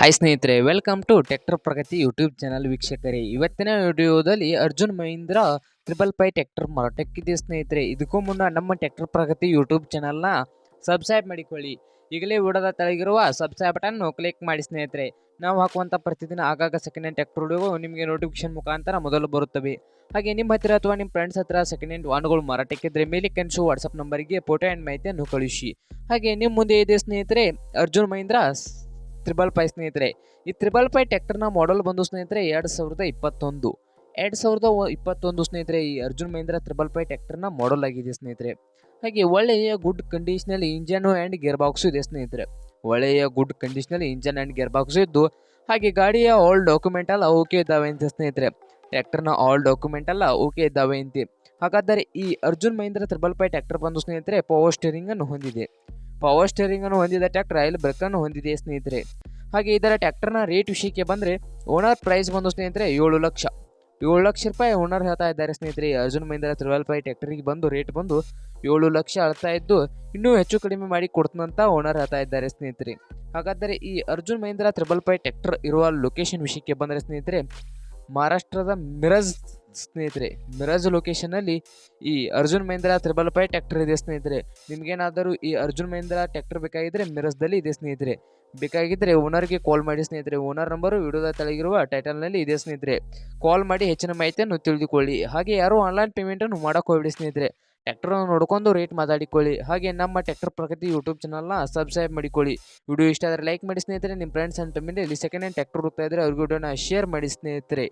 Hi ಸ್ನೇಹಿತರೆ welcome to tractor Pragati YouTube channel ವೀಕ್ಷಕರೇ. ಇವತ್ತಿನ ವಿಡಿಯೋದಲ್ಲಿ Arjun Mahindra triple five tractor ಮಾರಾಟಕ್ಕಿದೆ ಸ್ನೇಹಿತರೆ. ಇದಕ್ಕೂ ಮುನ್ನ ನಮ್ಮ ಟ್ಯಾಕ್ಟರ್ ಪ್ರಗತಿ ಯೂಟ್ಯೂಬ್ ಚಾನಲ್ನ ಸಬ್ಸ್ಕ್ರೈಬ್ ಮಾಡಿಕೊಳ್ಳಿ. ಈಗಲೇ ವಿಡಿಯೋದ ತೆಳಗಿರುವ ಸಬ್ಸ್ಕ್ರೈಬ್ ಬಟನ್ನು ಕ್ಲಿಕ್ ಮಾಡಿ ಸ್ನೇಹಿತರೆ. ನಾವು ಹಾಕುವಂಥ ಪ್ರತಿದಿನ ಆಗಾಗ ಸೆಕೆಂಡ್ ಹ್ಯಾಂಡ್ ಟ್ಯಾಕ್ಟರ್ ವಿಡಿಯೋ ನಿಮಗೆ ನೋಟಿಫಿಕೇಶನ್ ಮುಖಾಂತರ ಮೊದಲು ಬರುತ್ತವೆ. ಹಾಗೆ ನಿಮ್ಮ ಹತ್ತಿರ ಅಥವಾ ನಿಮ್ಮ ಫ್ರೆಂಡ್ಸ್ ಹತ್ರ ಸೆಕೆಂಡ್ ಹ್ಯಾಂಡ್ ವಾಹನಗಳು ಮಾರಾಟಕ್ಕಿದ್ರೆ ಮೇಲೆ ಕನ್ಸು ವಾಟ್ಸಪ್ ನಂಬರ್ಗೆ ಫೋಟೋ ಆ್ಯಂಡ್ ಮಾಹಿತಿಯನ್ನು ಕಳುಹಿಸಿ ಹಾಗೆ ನಿಮ್ಮ ಮುಂದೆ ಇದೆ ಸ್ನೇಹಿತರೆ, ಅರ್ಜುನ್ ಮಹೀಂದ್ರ ತ್ರಿಬಲ್ ಪೈ ಸ್ನೇಹಿತರೆ, ಈ ತ್ರಿಬಲ್ ಪೈ ಟ್ಯಾಕ್ಟರ್ನ ಮಾಡೆಲ್ ಬಂದು ಸ್ನೇಹಿತರೆ ಎರಡು ಸಾವಿರದ ಇಪ್ಪತ್ತೊಂದು. ಎರಡು ಸಾವಿರದ ಇಪ್ಪತ್ತೊಂದು ಸ್ನೇಹಿತರೆ, ಈ ಅರ್ಜುನ್ ಮಹೇಂದ್ರ ತ್ರಿಬಲ್ ಪೈ ಟ್ಯಾಕ್ಟರ್ನ ಮಾಡೆಲ್ ಆಗಿದೆ ಸ್ನೇಹಿತರೆ. ಹಾಗೆ ಒಳ್ಳೆಯ ಗುಡ್ ಕಂಡೀಷನಲ್ಲಿ ಇಂಜನ್ ಆ್ಯಂಡ್ ಗೇರ್ ಬಾಕ್ಸು ಇದೆ ಸ್ನೇಹಿತರೆ. ಒಳ್ಳೆಯ ಗುಡ್ ಕಂಡೀಷನಲ್ಲಿ ಇಂಜನ್ ಆ್ಯಂಡ್ ಗೇರ್ ಬಾಕ್ಸು ಇದ್ದು, ಹಾಗೆ ಗಾಡಿಯ ಆಲ್ ಡಾಕ್ಯುಮೆಂಟ್ ಎಲ್ಲ ಓಕೆ ಇದ್ದಾವೆ ಅಂತ ಸ್ನೇಹಿತರೆ. ಟ್ಯಾಕ್ಟರ್ನ ಆಲ್ ಡಾಕ್ಯುಮೆಂಟ್ ಎಲ್ಲ ಓಕೆ ಇದ್ದಾವೆ ಅಂತೆ. ಹಾಗಾದರೆ ಈ Arjun Mahindra triple five tractor ಬಂದು ಸ್ನೇಹಿತರೆ ಪವರ್ ಸ್ಟೇರಿಂಗನ್ನು ಹೊಂದಿದೆ. ಪವರ್ ಸ್ಟೇರಿಂಗ್ ಅನ್ನು ಹೊಂದಿದ ಟ್ರ್ಯಾಕ್ಟರ್ ಆಯಿಲ್ ಬ್ರೇಕ್ ಅನ್ನು ಹೊಂದಿದೆ ಸ್ನೇಹಿತರೆ. ಹಾಗೆ ಇದರ ಟ್ರ್ಯಾಕ್ಟರ್ನ ರೇಟ್ ವಿಷಯಕ್ಕೆ ಬಂದರೆ ಓನರ್ ಪ್ರೈಸ್ ಬಂದು ಸ್ನೇಹಿತರೆ ಏಳು ಲಕ್ಷ. ಏಳು ಲಕ್ಷ ರೂಪಾಯಿ ಓನರ್ ಹೇಳ್ತಾ ಇದ್ದಾರೆ ಸ್ನೇಹಿತರೆ. ಅರ್ಜುನ್ ಮಹಿಂದ್ರ ತ್ರಿಬಲ್ ಫೈ ಟ್ಯಾಕ್ಟರಿಗೆ ಬಂದು ರೇಟ್ ಬಂದು ಏಳು ಲಕ್ಷ ಅಳ್ತಾ ಇದ್ದು ಇನ್ನೂ ಹೆಚ್ಚು ಕಡಿಮೆ ಮಾಡಿ ಕೊಡ್ತಂತ ಓನರ್ ಹೇಳ್ತಾ ಇದ್ದಾರೆ ಸ್ನೇಹಿತರೆ. ಹಾಗಾದರೆ ಈ Arjun Mahindra triple five tractor ಇರುವ ಲೊಕೇಶನ್ ವಿಷಯಕ್ಕೆ ಬಂದರೆ ಸ್ನೇಹಿತರೆ, ಮಹಾರಾಷ್ಟ್ರದ ಮಿರಜ್ ಸ್ನೇಹಿತರೆ, ಮಿರಜ್ ಲೊಕೇಶನಲ್ಲಿ ಈ Arjun Mahindra triple five tractor ಇದೆ ಸ್ನೇಹಿತರೆ. ನಿಮಗೇನಾದರೂ ಈ ಅರ್ಜುನ್ ಮಹೇಂದ್ರ ಟ್ರ್ಯಾಕ್ಟರ್ ಬೇಕಾಗಿದ್ದರೆ ಮಿರಜ್ದಲ್ಲಿ ಇದೆ ಸ್ನೇಹಿತರೆ. ಬೇಕಾಗಿದ್ದರೆ ಓನರ್ಗೆ ಕಾಲ್ ಮಾಡಿ ಸ್ನೇಹಿತರೆ. ಓನರ್ ನಂಬರು ವಿಡಿಯೋದ ತೆಳಗಿರುವ ಟೈಟಲ್ನಲ್ಲಿ ಇದೆ ಸ್ನೇಹಿತರೆ. ಕಾಲ್ ಮಾಡಿ ಹೆಚ್ಚಿನ ಮಾಹಿತಿಯನ್ನು ತಿಳಿದುಕೊಳ್ಳಿ. ಹಾಗೆ ಯಾರು ಆನ್ಲೈನ್ ಪೇಮೆಂಟನ್ನು ಮಾಡೋಕೆ ಹೋಗ್ಬಿಡಿ ಸ್ನೇಹಿತರೆ. ಟ್ರ್ಯಾಕ್ಟರನ್ನು ನೋಡ್ಕೊಂಡು ರೇಟ್ ಮಾತಾಡಿಕೊಳ್ಳಿ. ಹಾಗೆ ನಮ್ಮ ಟ್ರ್ಯಾಕ್ಟರ್ ಪ್ರಗತಿ ಯೂಟ್ಯೂಬ್ ಚಾನಲ್ನ ಸಬ್ಸ್ಕ್ರೈಬ್ ಮಾಡಿಕೊಳ್ಳಿ. ವಿಡಿಯೋ ಇಷ್ಟ ಆದರೆ ಲೈಕ್ ಮಾಡಿ ಸ್ನೇಹಿತರೆ. ನಿಮ್ಮ ಫ್ರೆಂಡ್ಸ್ ಆ್ಯಂಡ್ ಫ್ಯಾಮಿಲಿ ಇಲ್ಲಿ ಸೆಕೆಂಡ್ ಹ್ಯಾಂಡ್ ಟ್ರ್ಯಾಕ್ಟರ್ ಹೋಗ್ತಾ ಇದ್ದರೆ ಅವ್ರಿಗೆ ವಿಡಿಯೋನ ಶೇರ್ ಮಾಡಿ ಸ್ನೇಹಿತರೆ.